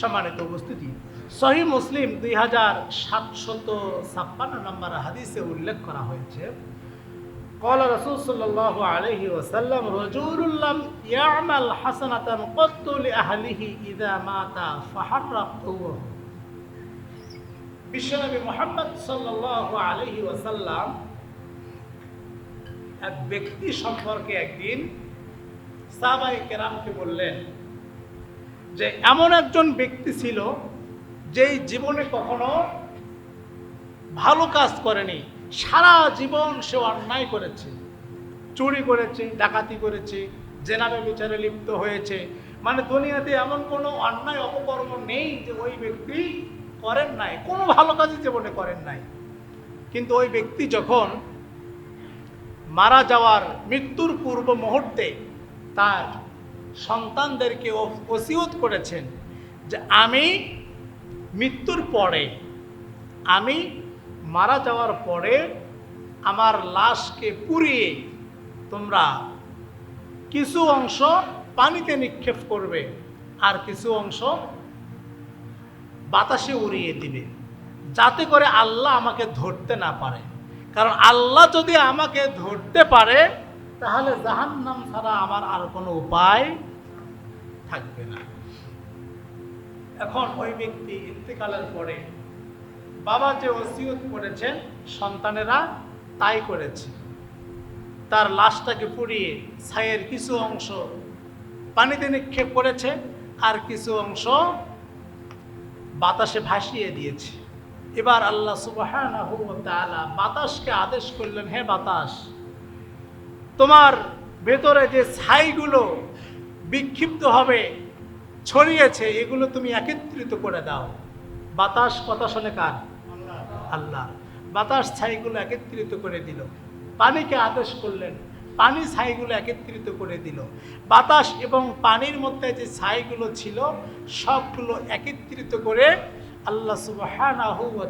সম্মানিত উপস্থিতি সহি মুসলিম দুই হাজার সাতশত ছাপ্পান্ন নম্বর হাদিসে উল্লেখ করা হয়েছে قال رسول صلى الله عليه وسلم رجل لم يعمل حسنة قط لأهله إذا مات فحرقوه বিশ্বনবী মোহাম্মদ সাল্লাল্লাহু আলাইহি ওয়াসাল্লাম এক ব্যক্তি সম্পর্কে একদিন সাহাবায়ে কেরামকে বললেন যে এমন একজন ব্যক্তি ছিল যেই জীবনে কখনো ভালো কাজ করেনি। সারা জীবন সে অন্যায় করেছে। চুরি করেছে, ডাকাতি করেছে জেনাবে বিচারে লিপ্ত হয়েছে। মানে দুনিয়াতে এমন কোনো অন্যায় অপকর্ম নেই যে ওই ব্যক্তি করেন নাই। কোনো ভালো কাজই জীবনে করেন নাই। কিন্তু ওই ব্যক্তি যখন মারা যাওয়ার মৃত্যুর পূর্ব মুহূর্তে তার সন্তানদেরকে ওসিয়ত করেছেন যে আমি মৃত্যুর পরে, আমি মারা যাওয়ার পরে আমার লাশকে পুড়িয়ে তোমরা কিছু অংশ পানিতে নিক্ষেপ করবে আর কিছু অংশ বাতাসে উড়িয়ে দিবে, যাতে করে আল্লাহ আমাকে ধরতে না পারে। কারণ আল্লাহ যদি আমাকে ধরতে পারে, তাহলে জাহান্নাম ছাড়া আমার আর কোনো উপায় থাকবে না। এখন ওই ব্যক্তি ইন্তেকালের পরে বাবা যে ওসিয়ত করেছেন, সন্তানেরা তাই করেছে। তার লাশটাকে পুড়িয়ে ছাইয়ের কিছু অংশ পানিতে নিক্ষেপ করেছে, আর কিছু অংশ বাতাসে ভাসিয়ে দিয়েছে। এবার আল্লাহ তাআলা বাতাসকে আদেশ করলেন, হে বাতাস, তোমার ভেতরে যে ছাইগুলো বিক্ষিপ্ত হবে ছড়িয়েছে, এগুলো তুমি একত্রিত করে দাও। বাতাস কথা শোনে কার? আল্লাহ। বাতাস ছাইগুলো একত্রিত করে দিল। পানিকে আদেশ করলেন। পানি ছাইগুলো একত্রিত করে দিল। বাতাস এবং পানির মধ্যে যে ছাইগুলো ছিল, সবগুলো একত্রিত করে আল্লাহ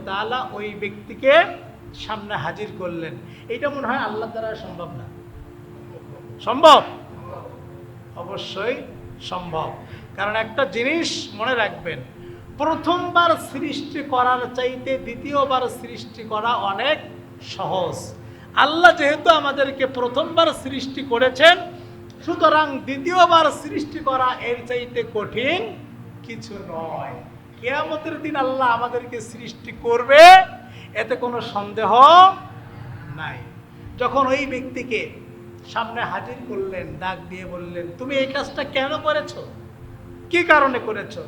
তাআলা ওই ব্যক্তিকে সামনে হাজির করলেন। এটা মনে হয় আল্লাহ দ্বারা সম্ভব না। সম্ভব? অবশ্যই সম্ভব। কারণ একটা জিনিস মনে রাখবেন, প্রথমবার সৃষ্টি করার চাইতে দ্বিতীয়বার সৃষ্টি করা অনেক সহজ। আল্লাহ যেহেতু আমাদেরকে প্রথমবার সৃষ্টি করেছেন, সুতরাং দ্বিতীয়বার সৃষ্টি করা এর চাইতে কঠিন কিছু নয়। কেয়ামতের দিন আল্লাহ আমাদেরকে সৃষ্টি করবে, এতে কোনো সন্দেহ নাই। যখন ওই ব্যক্তিকে সামনে হাজির করলেন, ডাক দিয়ে বললেন, তুমি এই কাজটা কেন করেছ? কি কারণে করেছ?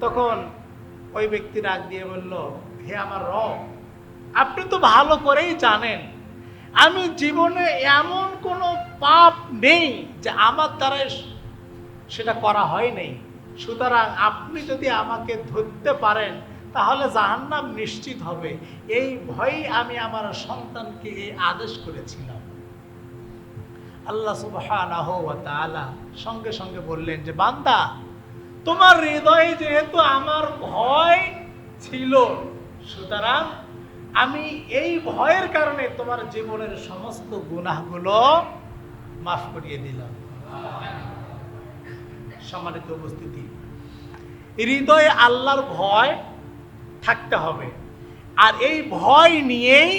তখন ওই ব্যক্তি ডাক দিয়ে বলল, হে আমার রব, আপনি তো ভালো করেই জানেন, আমি জীবনে এমন কোনো পাপ নেই যে আমার দ্বারা সেটা করা হয় নাই। সুতরাং আপনি যদি আমাকে ধরতে পারেন, তাহলে জাহান্নাম নিশ্চিত হবে। এই ভয়েই আমি আমার সন্তানকে এই আদেশ করেছিলাম। আল্লাহ তাআলা সঙ্গে সঙ্গে বললেন যে, বান্দা, তোমার হৃদয়ে যেহেতু আমার ভয় ছিল, সুতরাং আমি এই ভয়ের কারণে তোমার জীবনের সমস্ত গুনাহগুলো মাফ করিয়ে দিলাম। সম্মানিত উপস্থিতি, হৃদয়ে আল্লাহর ভয় থাকতে হবে। আর এই ভয় নিয়েই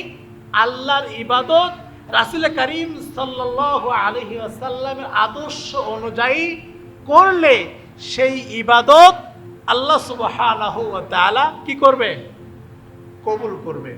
আল্লাহর ইবাদত রাসুল করিম সাল্লাহ আলহি আসাল্লামের আদর্শ অনুযায়ী করলে সেই ইবাদত আল্লাহ সুবাহ কি করবে? কবুল করবে।